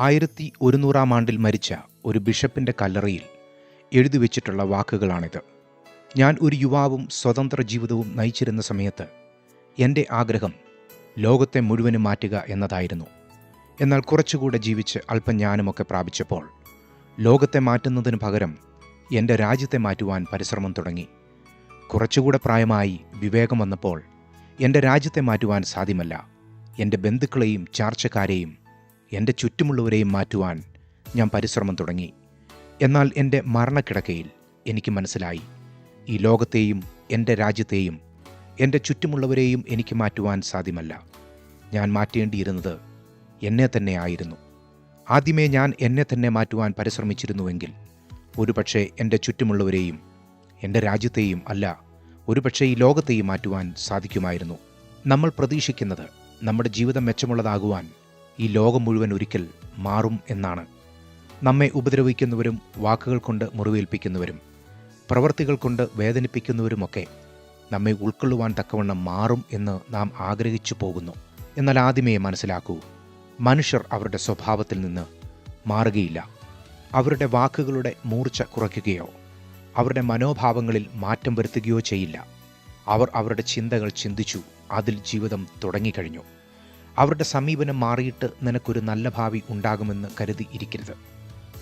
ആയിരത്തി ഒരുന്നൂറാം ആണ്ടിൽ മരിച്ച ഒരു ബിഷപ്പിന്റെ കല്ലറയിൽ എഴുതി വച്ചിട്ടുള്ള വാക്കുകളാണിത്. ഞാൻ ഒരു യുവാവും സ്വതന്ത്ര ജീവിതവും നയിച്ചിരുന്ന സമയത്ത് എന്റെ ആഗ്രഹം ലോകത്തെ മുഴുവനും മാറ്റുക എന്നതായിരുന്നു. എന്നാൽ കുറച്ചുകൂടെ ജീവിച്ച് അല്പം ജ്ഞാനമൊക്കെ പ്രാപിച്ചപ്പോൾ ലോകത്തെ മാറ്റുന്നതിന് പകരം എന്റെ രാജ്യത്തെ മാറ്റുവാൻ പരിശ്രമം തുടങ്ങി. കുറച്ചുകൂടെ പ്രായമായി വിവേകം വന്നപ്പോൾ എന്റെ രാജ്യത്തെ മാറ്റുവാൻ സാധ്യമല്ല. എന്റെ ബന്ധുക്കളെയും ചാർച്ചക്കാരെയും എന്റെ ചുറ്റുമുള്ളവരെയും മാറ്റുവാൻ ഞാൻ പരിശ്രമം തുടങ്ങി. എന്നാൽ എന്റെ മരണക്കിടക്കയിൽ എനിക്ക് മനസ്സിലായി. ഈ ലോകത്തെയും എന്റെ രാജ്യത്തെയും എന്റെ ചുറ്റുമുള്ളവരെയും എനിക്ക് മാറ്റുവാൻ സാധ്യമല്ല. ഞാൻ മാറ്റേണ്ടിയിരുന്നത് എന്നെ തന്നെ ആയിരുന്നു. ആദ്യമേ ഞാൻ എന്നെ തന്നെ മാറ്റുവാൻ പരിശ്രമിച്ചിരുന്നുവെങ്കിൽ ഒരുപക്ഷെ എന്റെ ചുറ്റുമുള്ളവരെയും എന്റെ രാജ്യത്തെയും അല്ല ഒരുപക്ഷെ ഈ ലോകത്തെയും മാറ്റുവാൻ സാധിക്കുമായിരുന്നു. നമ്മൾ പ്രതീക്ഷിക്കുന്നത് നമ്മുടെ ജീവിതം മെച്ചമുള്ളതാകുവാൻ ഈ ലോകം മുഴുവൻ ഒരിക്കൽ മാറും എന്നാണ്. നമ്മെ ഉപദ്രവിക്കുന്നവരും വാക്കുകൾ കൊണ്ട് മുറിവേൽപ്പിക്കുന്നവരും പ്രവർത്തികൾ കൊണ്ട് വേദനിപ്പിക്കുന്നവരുമൊക്കെ നമ്മെ ഉൾക്കൊള്ളുവാൻ തക്കവണ്ണം മാറും എന്ന് നാം ആഗ്രഹിച്ചു പോകുന്നു. എന്നാൽ ആദ്യമേ മനസ്സിലാക്കൂ മനുഷ്യർ അവരുടെ സ്വഭാവത്തിൽ നിന്ന് മാറുകയില്ല. അവരുടെ വാക്കുകളുടെ മൂർച്ച കുറയ്ക്കുകയോ അവരുടെ മനോഭാവങ്ങളിൽ മാറ്റം വരുത്തുകയോ ചെയ്യില്ല. അവർ അവരുടെ ചിന്തകൾ ചിന്തിച്ചു അതിൽ ജീവിതം തുടങ്ങിക്കഴിഞ്ഞു. അവരുടെ സമീപനം മാറിയിട്ട് നിനക്കൊരു നല്ല ഭാവി ഉണ്ടാകുമെന്ന് കരുതി ഇരിക്കരുത്.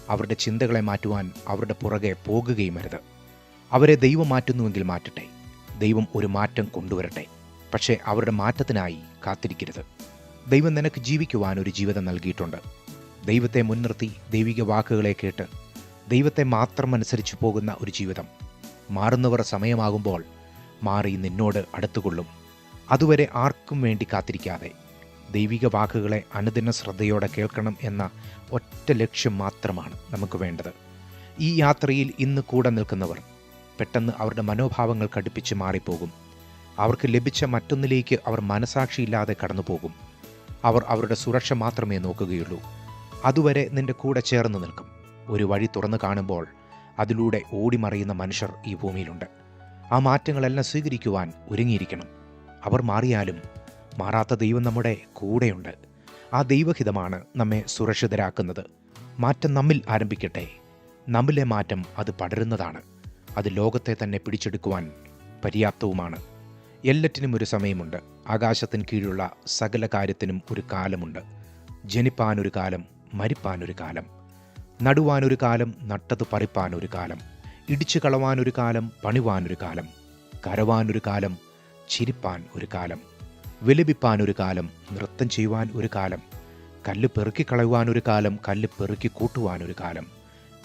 അവരുടെ ചിന്തകളെ മാറ്റുവാൻ അവരുടെ പുറകെ പോകുകയും അരുത്. അവരെ ദൈവം മാറ്റുന്നുവെങ്കിൽ മാറ്റട്ടെ. ദൈവം ഒരു മാറ്റം കൊണ്ടുവരട്ടെ. പക്ഷേ അവരുടെ മാറ്റത്തിനായി കാത്തിരിക്കരുത്. ദൈവം നിനക്ക് ജീവിക്കുവാൻ ഒരു ജീവിതം നൽകിയിട്ടുണ്ട്. ദൈവത്തെ മുൻനിർത്തി ദൈവിക വാക്കുകളെ കേട്ട് ദൈവത്തെ മാത്രം അനുസരിച്ച് പോകുന്ന ഒരു ജീവിതം. മാറുന്നവർ സമയമാകുമ്പോൾ മാറി നിന്നോട് അടുത്തുകൊള്ളും. അതുവരെ ആർക്കും വേണ്ടി കാത്തിരിക്കാതെ ദൈവിക വാക്കുകളെ അനുദിന ശ്രദ്ധയോടെ കേൾക്കണം എന്ന ഒറ്റ ലക്ഷ്യം മാത്രമാണ് നമുക്ക് വേണ്ടത്. ഈ യാത്രയിൽ ഇന്ന് കൂടെ നിൽക്കുന്നവർ പെട്ടെന്ന് അവരുടെ മനോഭാവങ്ങൾ കടുപ്പിച്ച് മാറിപ്പോകും. അവർക്ക് ലഭിച്ച മറ്റൊന്നിലേക്ക് അവർ മനസാക്ഷിയില്ലാതെ കടന്നുപോകും. അവർ അവരുടെ സുരക്ഷ മാത്രമേ നോക്കുകയുള്ളൂ. അതുവരെ നിന്റെ കൂടെ ചേർന്ന് നിൽക്കും. ഒരു വഴി തുറന്നു കാണുമ്പോൾ അതിലൂടെ ഓടിമറിയുന്ന മനുഷ്യർ ഈ ഭൂമിയിലുണ്ട്. ആ മാറ്റങ്ങളെല്ലാം സ്വീകരിക്കുവാൻ ഒരുങ്ങിയിരിക്കണം. അവർ മാറിയാലും മാറാത്ത ദൈവം നമ്മുടെ കൂടെയുണ്ട്. ആ ദൈവഹിതമാണ് നമ്മെ സുരക്ഷിതരാക്കുന്നത്. മാറ്റം നമ്മിൽ ആരംഭിക്കട്ടെ. നമ്മിലെ മാറ്റം അത് പടരുന്നതാണ്. അത് ലോകത്തെ തന്നെ പിടിച്ചെടുക്കുവാൻ പര്യാപ്തവുമാണ്. എല്ലാറ്റിനും ഒരു സമയമുണ്ട്. ആകാശത്തിന് കീഴിലുള്ള സകല കാര്യത്തിനും ഒരു കാലമുണ്ട്. ജനിപ്പാനൊരു കാലം മരിപ്പാനൊരു കാലം. നടുവാനൊരു കാലം നട്ടത് പറിപ്പാനൊരു കാലം. ഇടിച്ചു കളവാനൊരു കാലം പണിവാനൊരു കാലം. കരവാനൊരു കാലം ചിരിപ്പാൻ ഒരു കാലം. വിലപിപ്പാൻ ഒരു കാലം നൃത്തം ചെയ്യുവാൻ ഒരു കാലം കല്ല് പെറുക്കി കളയുവാൻ ഒരു കാലം കല്ല് പെറുക്കി കൂട്ടുവാൻ ഒരു കാലം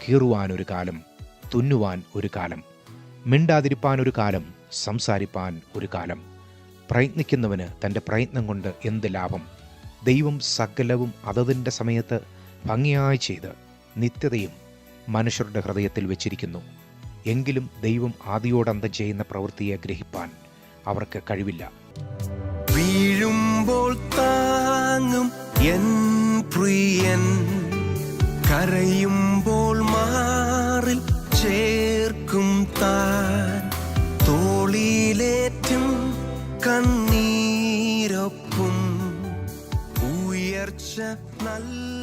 കീറുവാൻ ഒരു കാലം തുന്നുവാൻ ഒരു കാലം മിണ്ടാതിരിപ്പാൻ ഒരു കാലം സംസാരിപ്പാൻ ഒരു കാലം പ്രയത്നിക്കുന്നവന് തന്റെ പ്രയത്നം കൊണ്ട് എന്ത് ലാഭം? ദൈവം സകലവും അതതിന്റെ സമയത്ത് ഭംഗിയായി ചെയ്ത് നിത്യതയും മനുഷ്യരുടെ ഹൃദയത്തിൽ വെച്ചിരിക്കുന്നു. എങ്കിലും ദൈവം ആദിയോടന്തം ചെയ്യുന്ന പ്രവൃത്തിയെ ഗ്രഹിപ്പാൻ അവർക്ക് കഴിവില്ല. വീഴുമ്പോൾ താങ്ങും എൻ പ്രിയൻ. കരയുമ്പോൾ മാറിൽ ചേർക്കും താൻ. തോളിലേറ്റും കണ്ണീരൊപ്പം. ഉയർച്ച നല്ല